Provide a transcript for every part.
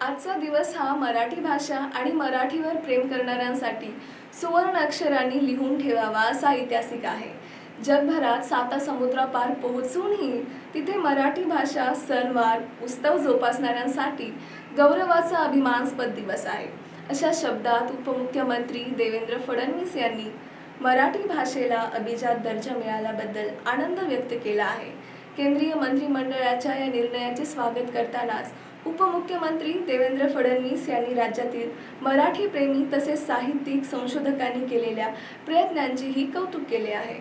आजचा दिवस हा मराठी भाषा आणि मराठीवर प्रेम करणाऱ्यांसाठी सुवर्ण अक्षरांनी लिहून ठेवावा असा ऐतिहासिक आहे. जगभरात साता समुद्रापार पोहोचूनही तिथे मराठी भाषा सणवार उत्सव जोपासणाऱ्यांसाठी गौरवाचा अभिमानास्पद दिवस आहे. अशा शब्दात उपमुख्यमंत्री देवेंद्र फडणवीस यांनी मराठी भाषेला अभिजात दर्जा मिळाल्याबद्दल आनंद व्यक्त केला आहे. केंद्रीय मंत्रिमंडळाच्या या निर्णयाचे स्वागत करतानाच उपमुख्यमंत्री देवेंद्र फडणवीस यांनी राज्यातील मराठी प्रेमी तसेच साहित्यिक संशोधकांनी केलेल्या प्रयत्नांचेही कौतुक केले आहे.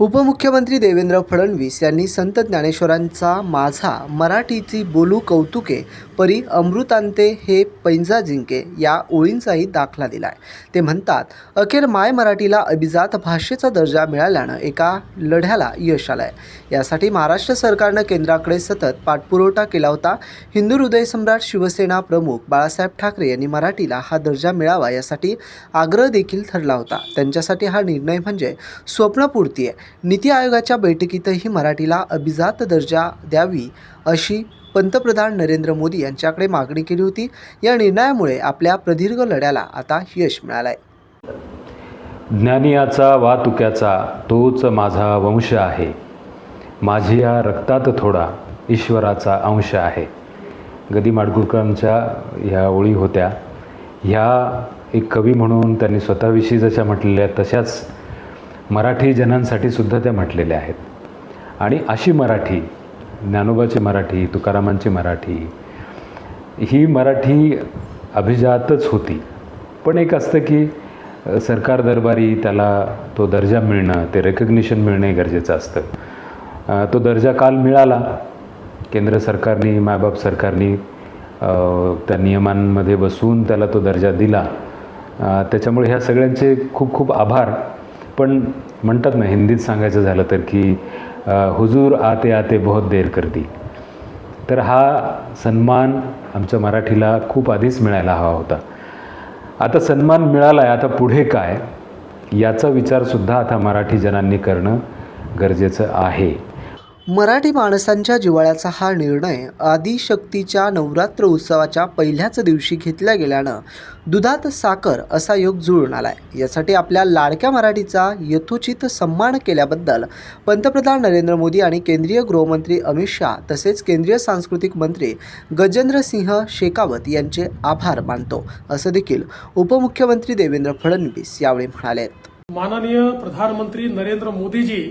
उपमुख्यमंत्री देवेंद्र फडणवीस यांनी संत ज्ञानेश्वरांचा माझा मराठीची बोलू कौतुके परी अमृतांते हे पैंजा जिंके या ओळींचाही दाखला दिलाय. ते म्हणतात अखेर माय मराठीला अभिजात भाषेचा दर्जा मिळाल्यानं एका लढ्याला यश आहे यासाठी महाराष्ट्र सरकारनं केंद्राकडे सतत पाठपुरवठा केला होता. हिंदू हृदय सम्राट शिवसेना प्रमुख बाळासाहेब ठाकरे यांनी मराठीला हा दर्जा मिळावा यासाठी आग्रह देखील ठरला होता. त्यांच्यासाठी हा निर्णय म्हणजे स्वप्नपूर्ती आहे. नीती आयोगाच्या बैठकीतही मराठीला अभिजात दर्जा द्यावी अशी पंतप्रधान नरेंद्र मोदी यांच्याकडे मागणी केली होती. या निर्णयामुळे आपल्या प्रदीर्घ लढ्याला आता यश मिळालं आहे ज्ञानियाचा वातुक्याचा तोच माझा वंश आहे. माझी या रक्तात थोडा ईश्वराचा अंश आहे. गदी माडगुळकरांच्या ह्या ओळी होत्या. ह्या एक कवी म्हणून त्यांनी स्वतःविषयी जशा म्हटलेल्या तशाच मराठी जनांसाठी सुद्धा त्या म्हटलेल्या आहेत. आणि अशी मराठी ज्ञानोबाची मराठी तुकारामांची मराठी ही मराठी अभिजातच होती. पण एक असतं की सरकार दरबारी त्याला तो दर्जा मिळणं ते रेकग्निशन मिळणं गरजेचं असतं. तो दर्जा काल मिळाला. केंद्र सरकारने मायबाप सरकारने त्या नियमांमध्ये बसून त्याला तो दर्जा दिला. त्याच्यामुळे ह्या सगळ्यांचे खूप खूप आभार. पण म्हणतात ना हिंदीत सांगायचं झालं तर की हुजूर आते आते बहुत देर कर दी तर हा सन्मान आमच्या मराठीला खूप आधीच मिळायला हवा होता. आता सन्मान मिळाला आहे आता पुढे काय याचा विचारसुद्धा आता मराठी जनांनी करणं गरजेचं आहे. मराठी माणसांच्या जिव्हाळ्याचा हा निर्णय आदिशक्तीच्या नवरात्र उत्सवाच्या पहिल्याच दिवशी घेतल्या गेल्यानं दुधात साखर असा योग जुळून आलाय. यासाठी आपल्या लाडक्या मराठीचा यथोचित सन्मान केल्याबद्दल पंतप्रधान नरेंद्र मोदी आणि केंद्रीय गृहमंत्री अमित शहा तसेच केंद्रीय सांस्कृतिक मंत्री गजेंद्र सिंह शेखावत यांचे आभार मानतो. असं देखील उपमुख्यमंत्री देवेंद्र फडणवीस यावेळी म्हणाले माननीय प्रधानमंत्री नरेंद्र मोदीजी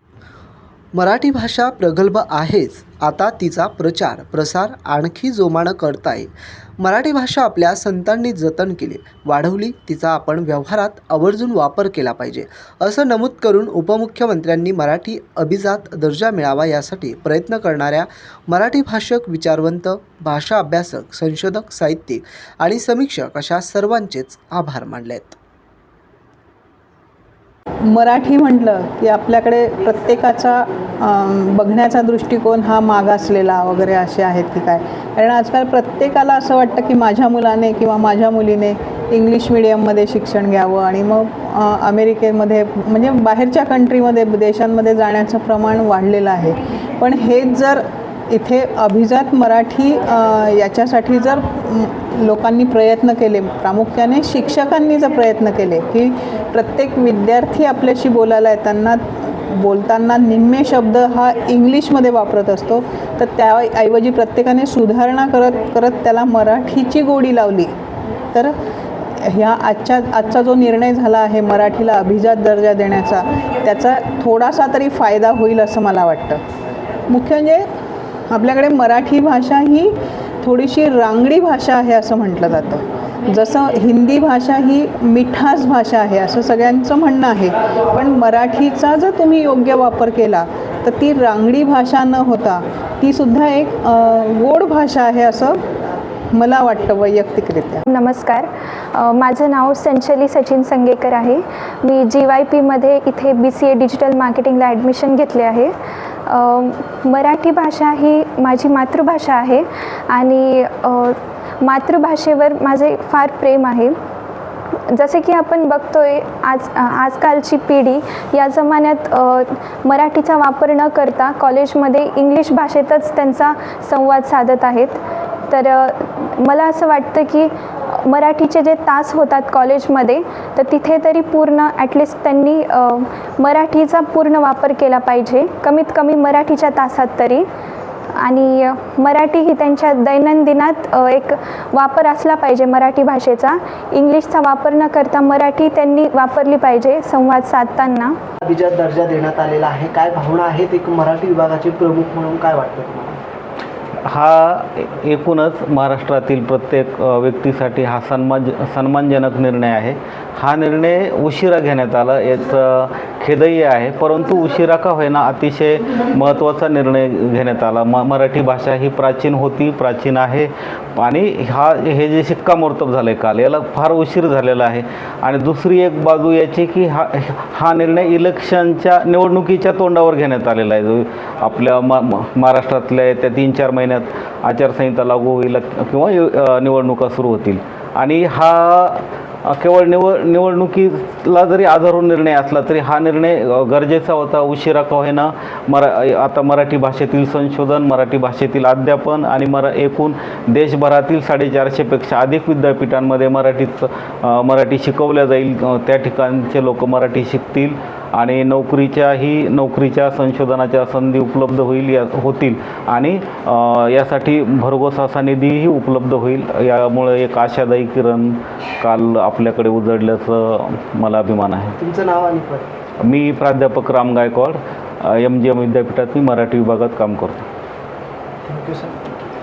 मराठी भाषा प्रगल्भ आहेच. आता तिचा प्रचार प्रसार आणखी जोमानं करता येईल. मराठी भाषा आपल्या संतांनी जतन केली. वाढवली तिचा आपण व्यवहारात आवर्जून वापर केला पाहिजे. असं नमूद करून उपमुख्यमंत्र्यांनी मराठी अभिजात दर्जा मिळावा यासाठी प्रयत्न करणाऱ्या मराठी भाषक विचारवंत भाषा अभ्यासक संशोधक साहित्यिक आणि समीक्षक अशा सर्वांचेच आभार मानले आहेत मराठी म्हटलं की आपल्याकडे प्रत्येकाचा बघण्याचा दृष्टिकोन हा मागासलेला वगैरे असे आहेत की काय. कारण आजकाल प्रत्येकाला असं वाटतं की माझ्या मुलाने किंवा माझ्या मुलीने इंग्लिश मिडियममध्ये शिक्षण घ्यावं आणि मग अमेरिकेमध्ये म्हणजे बाहेरच्या कंट्रीमध्ये देशांमध्ये जाण्याचं प्रमाण वाढलेलं आहे. पण हेच जर इथे अभिजात मराठी याच्यासाठी जर लोकांनी प्रयत्न केले प्रामुख्याने शिक्षकांनी जर प्रयत्न केले की प्रत्येक विद्यार्थी आपल्याशी बोलायला येताना बोलताना निम्मे शब्द हा इंग्लिशमध्ये वापरत असतो. तर त्याऐवजी प्रत्येकाने सुधारणा करत करत त्याला मराठीची गोडी लावली. तर ह्या आजच्या आजचा जो निर्णय झाला आहे मराठीला अभिजात दर्जा देण्याचा त्याचा थोडासा तरी फायदा होईल असं मला वाटतं. मुख्य म्हणजे आपल्याकडे मराठी भाषा ही थोडीशी रांगडी भाषा आहे असं म्हटलं जातं. जसं हिंदी भाषा ही मिठास भाषा आहे असं सगळ्यांचं म्हणणं आहे. पण मराठीचा जर तुम्ही योग्य वापर केला तर ती रांगडी भाषा न होता ती सुद्धा एक गोड भाषा आहे असं मला वाटतं वैयक्तिकरित्या. नमस्कार. माझं नाव संचली सचिन संगेकर आहे. मी जी वाय पीमध्ये इथे बी सी ए डिजिटल मार्केटिंगला ॲडमिशन घेतले आहे. मराठी भाषा ही माझी मातृभाषा आहे आणि मातृभाषेवर माझे फार प्रेम आहे. जसे की आपण बघतोय आज आजकालची पिढी या जमान्यात मराठीचा वापर न करता कॉलेजमध्ये इंग्लिश भाषेतच त्यांचा संवाद साधत आहेत. तर मला असं वाटतं की मराठीचे जे तास होतात कॉलेजमध्ये तर तिथे तरी पूर्ण ॲटलिस्ट त्यांनी मराठीचा पूर्ण वापर केला पाहिजे. कमीत कमी मराठीच्या तासात तरी. आणि मराठी ही त्यांच्या दैनंदिनात एक वापर असला पाहिजे मराठी भाषेचा. इंग्लिशचा वापर न करता मराठी त्यांनी वापरली पाहिजे संवाद साधताना. दर्जा देण्यात आलेला आहे. काय भावना आहेत एक मराठी विभागाचे प्रमुख म्हणून? काय वाटतं तुम्हाला? हा एकूणच महाराष्ट्रातील प्रत्येक व्यक्तीसाठी हा सन्मान सन्मानजनक निर्णय आहे. हा निर्णय उशिरा घेण्यात आला. याचं खेदही आहे परंतु उशिरा का होईना अतिशय महत्त्वाचा निर्णय घेण्यात आला. म मराठी भाषा ही प्राचीन होती प्राचीन आहे आणि हा हे जे शिक्कामोर्तब झालं आहे काल याला फार उशीर झालेला आहे. आणि दुसरी एक बाजू याची की हा हा निर्णय इलेक्शनच्या निवडणुकीच्या तोंडावर घेण्यात आलेला आहे. जो आपल्या म म- महाराष्ट्रातल्या येत्या तीन चार महिन्यात आचारसंहिता लागू होईल किंवा निवडणुका सुरू होतील. आणि हा केवळ निवड निवडणुकीला जरी आधारून निर्णय असला तरी हा निर्णय गरजेचा होता उशिरा का होईना. मरा आता मराठी भाषेतील संशोधन मराठी भाषेतील अध्यापन आणि मरा एकूण देशभरातील साडेचारशेपेक्षा अधिक विद्यापीठांमध्ये मराठीचं मराठी शिकवल्या जाईल. त्या ठिकाणचे लोक मराठी शिकतील. आणि नोकरीच्याही नोकरीच्या संशोधनाच्या संधी उपलब्ध होईल या होतील. आणि यासाठी भरघोस असा निधीही उपलब्ध होईल. यामुळे एक आशादायी किरण काल आपल्याकडे उजळल्याचं मला अभिमान आहे. तुमचं नाव आणि मी प्राध्यापक Ram Gaikwad M G M विद्यापीठात मी मराठी विभागात काम करतो. Thank you sir